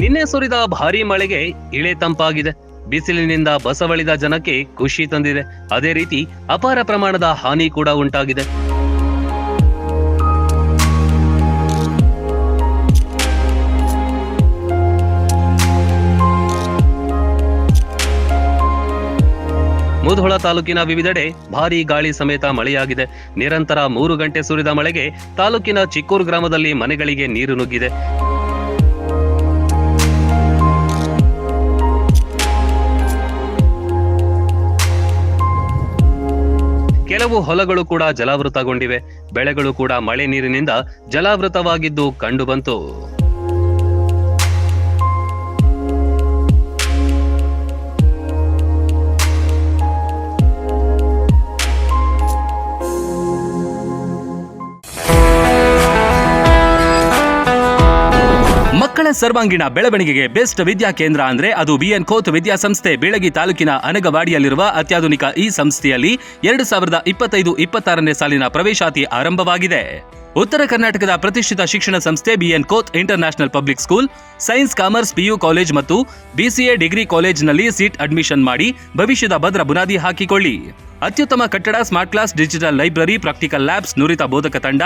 ನಿನ್ನೆ ಸುರಿದ ಭಾರೀ ಮಳೆಗೆ ಇಳೆ ತಂಪಾಗಿದೆ. ಬಿಸಿಲಿನಿಂದ ಬಸವಳಿದ ಜನಕ್ಕೆ ಖುಷಿ ತಂದಿದೆ. ಅದೇ ರೀತಿ ಅಪಾರ ಪ್ರಮಾಣದ ಹಾನಿ ಕೂಡ ಉಂಟಾಗಿದೆ. ಮುಧೋಳ ತಾಲೂಕಿನ ವಿವಿಧೆಡೆ ಭಾರೀ ಗಾಳಿ ಸಮೇತ ಮಳೆಯಾಗಿದೆ. ನಿರಂತರ ಮೂರು ಗಂಟೆ ಸುರಿದ ಮಳೆಗೆ ತಾಲೂಕಿನ ಚಿಕ್ಕೂರು ಗ್ರಾಮದಲ್ಲಿ ಮನೆಗಳಿಗೆ ನೀರು ನುಗ್ಗಿದೆ. ಕೆಲವು ಹೊಲಗಳು ಕೂಡ ಜಲಾವೃತಗೊಂಡಿವೆ. ಬೆಳೆಗಳು ಕೂಡ ಮಳೆ ನೀರಿನಿಂದ ಜಲಾವೃತವಾಗಿದ್ದು ಕಂಡುಬಂತು. ಮಕ್ಕಳ ಸರ್ವಾಂಗೀಣ ಬೆಳವಣಿಗೆಗೆ ಬೆಸ್ಟ್ ವಿದ್ಯಾ ಕೇಂದ್ರ ಅಂದ್ರೆ ಅದು ಬಿಎನ್ ಕೋತ್ ವಿದ್ಯಾಸಂಸ್ಥೆ ಬೀಳಗಿ ತಾಲೂಕಿನ ಅನಗವಾಡಿಯಲ್ಲಿರುವ ಅತ್ಯಾಧುನಿಕ ಈ ಸಂಸ್ಥೆಯಲ್ಲಿ ಎರಡು ಸಾವಿರದ ಇಪ್ಪತ್ತೈದು ಇಪ್ಪತ್ತಾರನೇ ಸಾಲಿನ ಪ್ರವೇಶಾತಿ ಆರಂಭವಾಗಿದೆ. ಉತ್ತರ ಕರ್ನಾಟಕದ ಪ್ರತಿಷ್ಠಿತ ಶಿಕ್ಷಣ ಸಂಸ್ಥೆ BN Kot international public school, science, commerce PU college ಮತ್ತು ಬಿಸಿಎ ಡಿಗ್ರಿ ಕಾಲೇಜ್ನಲ್ಲಿ ಸೀಟ್ ಅಡ್ಮಿಷನ್ ಮಾಡಿ ಭವಿಷ್ಯದ ಭದ್ರ ಬುನಾದಿ ಹಾಕಿಕೊಳ್ಳಿ. ಅತ್ಯುತ್ತಮ ಕಟ್ಟಡ smart class digital library practical labs ನುರಿತ ಬೋಧಕ ತಂಡ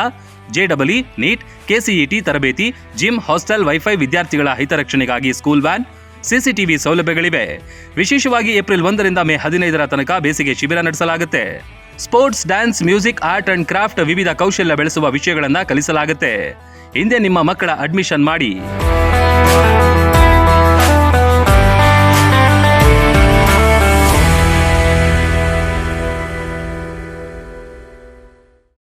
ಜೆಡಬ್ಲ್ಇ ನೀಟ್ ಕೆಸಿಇಟಿ ತರಬೇತಿ ಜಿಮ್ ಹಾಸ್ಟೆಲ್ ವೈಫೈ ವಿದ್ಯಾರ್ಥಿಗಳ ಹಿತರಕ್ಷಣೆಗಾಗಿ ಸ್ಕೂಲ್ ವ್ಯಾನ್ ಸಿಸಿಟಿವಿ ಸೌಲಭ್ಯಗಳಿವೆ. ವಿಶೇಷವಾಗಿ ಏಪ್ರಿಲ್ ಒಂದರಿಂದ ಮೇ ಹದಿನೈದರ ತನಕ ಬೇಸಿಗೆ ಶಿಬಿರ ನಡೆಸಲಾಗುತ್ತೆ. Sports dance music art and craft ವಿವಿಧ ಕೌಶಲ್ಯ ಬೆಳೆಸುವ ವಿಷಯಗಳನ್ನು ಕಲಿಸಲಾಗುತ್ತೆ. ಹಿಂದೆ ನಿಮ್ಮ ಮಕ್ಕಳ ಅಡ್ಮಿಷನ್ ಮಾಡಿ.